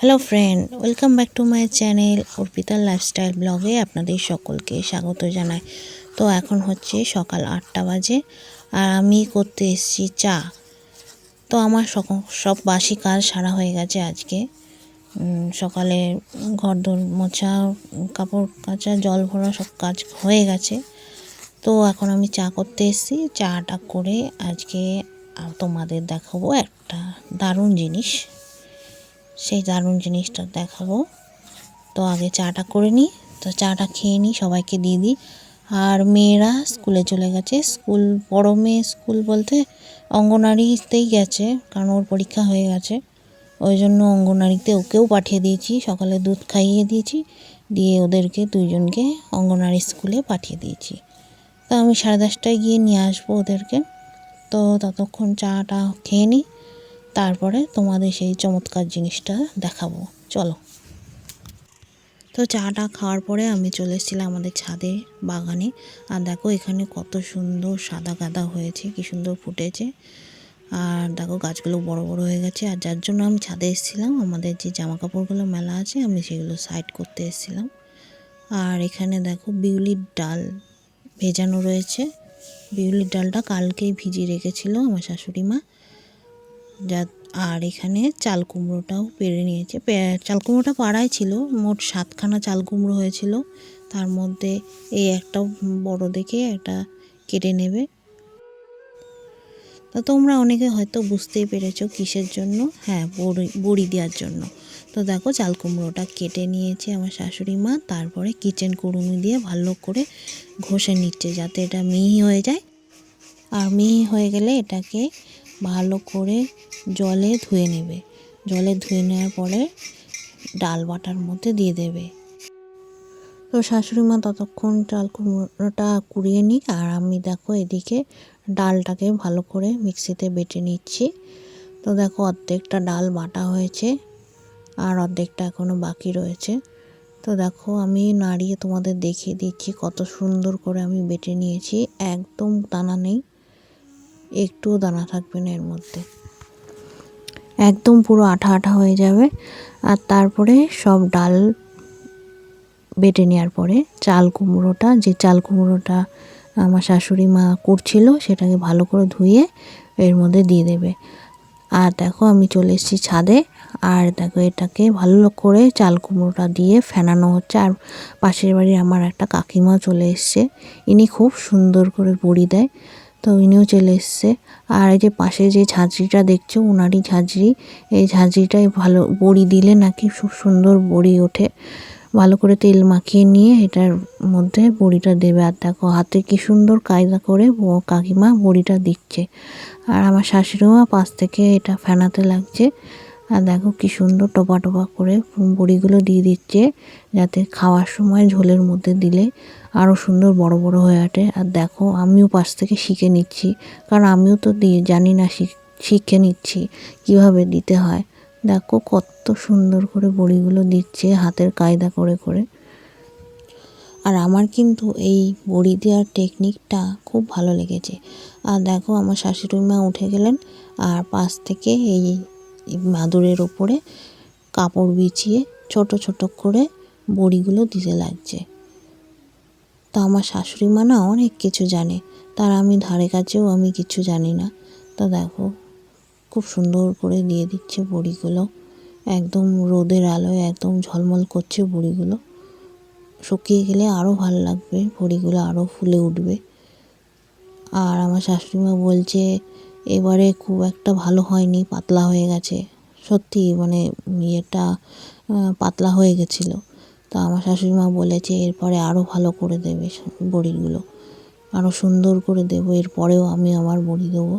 Hello friend welcome back to my channel অর্পিতার lifestyle ব্লগে আপনাদের সকলকে স্বাগত জানাই। তো এখন হচ্ছে সকাল আটটা বাজে, আর আমি করতে এসেছি চা। তো আমার সব বাসি কাজ সারা হয়ে গেছে আজকে। সকালে ঘর দোর মোছা, কাপড় কাচা, জল ভরা সব কাজ হয়ে গেছে। তো এখন আমি চা করতে এসেছি। চাটা করে আজকে তোমাদের দেখাবো একটা দারুণ জিনিস। সেই দারুণ জিনিসটা দেখাবো। তো আগে চাটা করে নিই। তো চাটা খেয়ে নিই, সবাইকে দিয়ে দিই। আর মেয়েরা স্কুলে চলে গেছে। স্কুল, বড় মেয়ে স্কুল বলতে অঙ্গনারীতেই গেছে, কারণ ওর পরীক্ষা হয়ে গেছে। ওই জন্য অঙ্গনারীতে ওকেও পাঠিয়ে দিয়েছি। সকালে দুধ খাইয়ে দিয়েছি। দিয়ে ওদেরকে দুইজনকে অঙ্গনারী স্কুলে পাঠিয়ে দিয়েছি। তো আমি সাড়ে দশটায় গিয়ে নিয়ে আসব ওদেরকে। তো ততক্ষণ চাটা খেয়ে নিই। তারপরে তোমাদের সেই চমৎকার জিনিসটা দেখাবো। চলো। তো চাটা খাওয়ার পরে আমি চলে এসেছিলাম আমাদের ছাদে বাগানে। আর দেখো এখানে কত সুন্দর সাদা গাঁদা হয়েছে, কি সুন্দর ফুটেছে। আর দেখো গাছগুলো বড় বড় হয়ে গেছে। আর যার জন্য আমি ছাদে এসেছিলাম, আমাদের যে জামা কাপড়গুলো মেলা আছে, আমি সেগুলো সাইড করতে এসেছিলাম। আর এখানে দেখো বিউলির ডাল ভেজানো রয়েছে। বিউলির ডালটা কালকেই ভিজিয়ে রেখেছিল আমার শাশুড়ি মা। যা, আর এখানে চাল কুমড়োটাও পেরে নিয়েছে। চাল কুমড়োটা পাড়াই ছিল, মোট সাতখানা চাল কুমড়ো হয়েছিল। তার মধ্যে এই একটা বড় দেখে একটা কেটে নেবে। তা তোমরা অনেকে হয়তো বুঝতেই পেরেছ কিসের জন্য। হ্যাঁ বড়ি বড়ি দেওয়ার জন্য। তো দেখো চাল কুমড়োটা কেটে নিয়েছে আমার শাশুড়ি মা। তারপরে কিচেন কুড়ুমি দিয়ে ভালো করে ঘষে নিচ্ছে যাতে এটা মিহি হয়ে যায়। আর মিহি হয়ে গেলে এটাকে ভালো করে জলে ধুয়ে নেবে। জলে ধুয়ে নেওয়ার পরে ডাল বাটার মধ্যে দিয়ে দেবে। তো শাশুড়ি মা ততক্ষণ চাল কুমড়োটা কুড়িয়ে নিক, আর আমি দেখো এদিকে ডালটাকে ভালো করে মিক্সিতে বেটে নিচ্ছি। তো দেখো অর্ধেকটা ডাল বাটা হয়েছে, আর অর্ধেকটা এখনও বাকি রয়েছে। তো দেখো আমি নাড়িয়ে তোমাদের দেখিয়ে দিচ্ছি কত সুন্দর করে আমি বেটে নিয়েছি, একদম দানা নেই। একটুও দানা থাকবে না এর মধ্যে। একদম পুরো আঠা আঠা হয়ে যাবে। আর তারপরে সব ডাল বেটে নেওয়ার পরে চাল কুমড়োটা, যে চাল কুমড়োটা আমার শাশুড়ি মা করছিল সেটাকে ভালো করে ধুয়ে এর মধ্যে দিয়ে দেবে। আর দেখো আমি চলে এসেছি ছাদে। আর দেখো এটাকে ভালো করে চাল কুমড়োটা দিয়ে ফেনানো হচ্ছে। আর পাশের বাড়ির আমার একটা কাকিমা চলে এসছে। ইনি খুব সুন্দর করে বড়ি দেয়। তো ইনিও চলে এসছে। আর এই যে পাশে যে ঝাঁঝরিটা দেখছ ওনারই ঝাঁঝরি। এই ঝাঁঝরিটাই ভালো বড়ি দিলে নাকি খুব সুন্দর বড়ি ওঠে। ভালো করে তেল মাখিয়ে নিয়ে এটার মধ্যে বড়িটা দেবে। আর দেখো, হাতে কি সুন্দর কায়দা করে কাকিমা বড়িটা দিচ্ছে। আর আমার শাশুড়িমা পাশ থেকে এটা ফেনাতে লাগছে। আর দেখো কি সুন্দর টোপা টোপা করে বড়িগুলো দিয়ে দিচ্ছে, যাতে খাওয়ার সময় ঝোলের মধ্যে দিলে আরও সুন্দর বড় বড় হয়ে ওঠে আর দেখো, আমিও পাশ থেকে শিখে নিচ্ছি। কারণ আমিও তো দিয়ে জানি না শিখ- নিচ্ছি, কীভাবে দিতে হয়। দেখো, কত সুন্দর করে বড়িগুলো দিচ্ছে হাতের কায়দা করে করে। আর আমার কিন্তু এই বড়ি দেওয়ার টেকনিকটা খুব ভালো লেগেছে। আর দেখো, আমার শাশুড়ি মা উঠে গেলেন, আর পাশ থেকে এই মাদুরের ওপরে কাপড় বিছিয়ে ছোট ছোট করে বড়িগুলো দিতে লাগছে। তা আমার শাশুড়ি মা না অনেক কিছু জানে। তার আমি ধারে কাছেও আমি কিছু জানি না। তো দেখো, খুব সুন্দর করে দিয়ে দিচ্ছে বড়িগুলো। একদম রোদের আলোয় একদম ঝলমল করছে বড়িগুলো। শুকিয়ে গেলে আরও ভালো লাগবে, বড়িগুলো আরও ফুলে উঠবে। আর আমার শাশুড়িমা বলছে, এবারে খুব একটা ভালো হয়নি, পাতলা হয়ে গেছে। সত্যি মানে ইয়েটা পাতলা হয়ে গেছিল। তা আমার শাশুড়ি মা বলেছে, এরপরে আরও ভালো করে দেবে বড়িগুলো। আরও সুন্দর করে দেবো, এরপরেও আমি আমার বড়ি দেবো।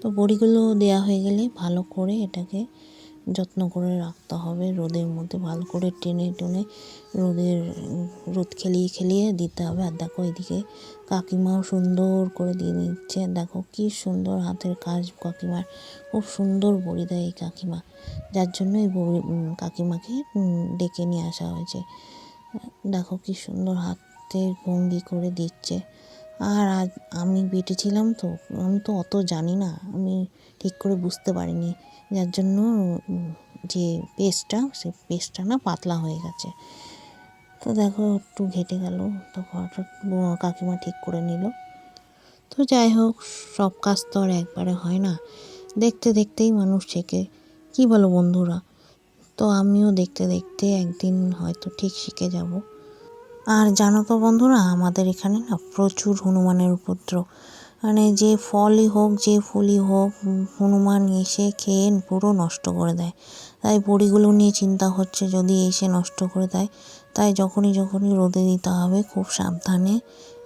তো বড়িগুলো দেয়া হয়ে গেলে ভালো করে এটাকে যত্ন করে রাখতে হবে। রোদের মধ্যে ভালো করে টেনে টেনে রোদের, রোদ খেলিয়ে খেলিয়ে দিতে হবে। আর দেখো এদিকে কাকিমাও সুন্দর করে দিয়ে দিচ্ছে দেখো কি সুন্দর হাতের কাজ কাকিমার। খুব সুন্দর বড়ি দেয় এই কাকিমা। যার জন্য এই বড়ি কাকিমাকে ডেকে নিয়ে আসা হয়েছে। দেখো কি সুন্দর হাতের ভঙ্গি করে দিচ্ছে। আর আজ আমি বেটেছিলাম তো, আমি তো অত জানি না। আমি ঠিক করে বুঝতে পারিনি। যার জন্য যে পেস্টটা সে পেস্টটা না পাতলা হয়ে গেছে। তো দেখো, একটু ঘেটে গেল। তো হঠাৎ কাকিমা ঠিক করে নিল। তো যাই হোক, সব কাজ তো আর একবারে হয় না। দেখতে দেখতেই মানুষ শেখে। কি বলো বন্ধুরা? তো আমিও দেখতে দেখতে একদিন হয়তো ঠিক শিখে যাব। আর জানো তো বন্ধুরা, আমাদের এখানে না প্রচুর হনুমানের উপদ্রব। মানে যে ফলই হোক, যে ফুলই হোক হনুমান এসে খেয়ে পুরো নষ্ট করে দেয়। তাই বড়িগুলো নিয়ে চিন্তা হচ্ছে যদি এসে নষ্ট করে দেয়, তাই যখনই যখনই রোদে দিতে হবে, খুব সাবধানে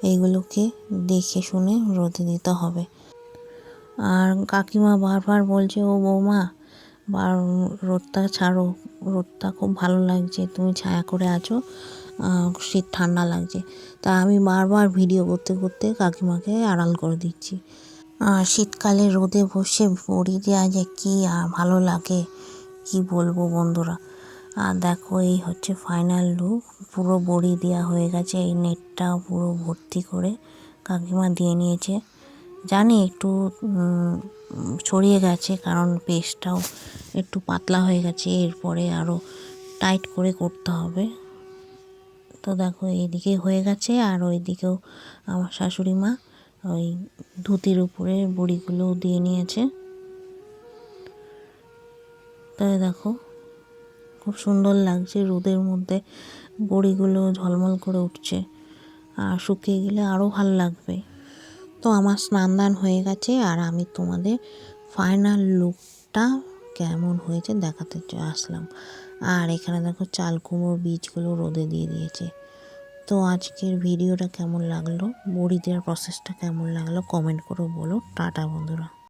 এইগুলোকে দেখে শুনে রোদে দিতে হবে। আর কাকিমা বারবার বলছে, ও বৌমা, বার, রোদটা ছাড়ো, রোদটা খুব ভালো লাগছে, তুমি ছায়া করে আছো শীত ঠান্ডা লাগছে। তা আমি বারবার ভিডিও করতে করতে কাকিমাকে আড়াল করে দিচ্ছি। শীতকালে রোদে বসে বড়ি দেওয়া যে কী ভালো লাগে। কি বলব বন্ধুরা? আর দেখো, এই হচ্ছে ফাইনাল লুক পুরো বড়ি দেওয়া হয়ে গেছে, এই নেটটা পুরো ভর্তি করে কাকিমা দিয়ে নিয়েছে। জানি একটু ছড়িয়ে গেছে, কারণ পেস্টটাও একটু পাতলা হয়ে গেছে, এরপরে আরও টাইট করে করতে হবে। তো দেখো, এইদিকে হয়ে গেছে। আর ওইদিকেও আমার শাশুড়ি মা ওই ধুতির উপরে বড়িগুলো দিয়ে নিয়েছে। তাই দেখো, খুব সুন্দর লাগছে রোদের মধ্যে বড়িগুলো ঝলমল করে উঠছে। আর শুকিয়ে গেলে আরও ভালো লাগবে। তো আমার স্নান দান হয়ে গেছে, আর আমি তোমাদের ফাইনাল লুকটা কেমন হয়েছে দেখাতে আসলাম। আর এখানে দেখো চাল কুমড়োর বীজগুলো রোদে দিয়ে দিয়েছে। তো আজকের ভিডিওটা কেমন লাগল? বড়ি দেওয়ার প্রসেসটা কেমন লাগল? কমেন্ট করে বলো। টাটা বন্ধুরা।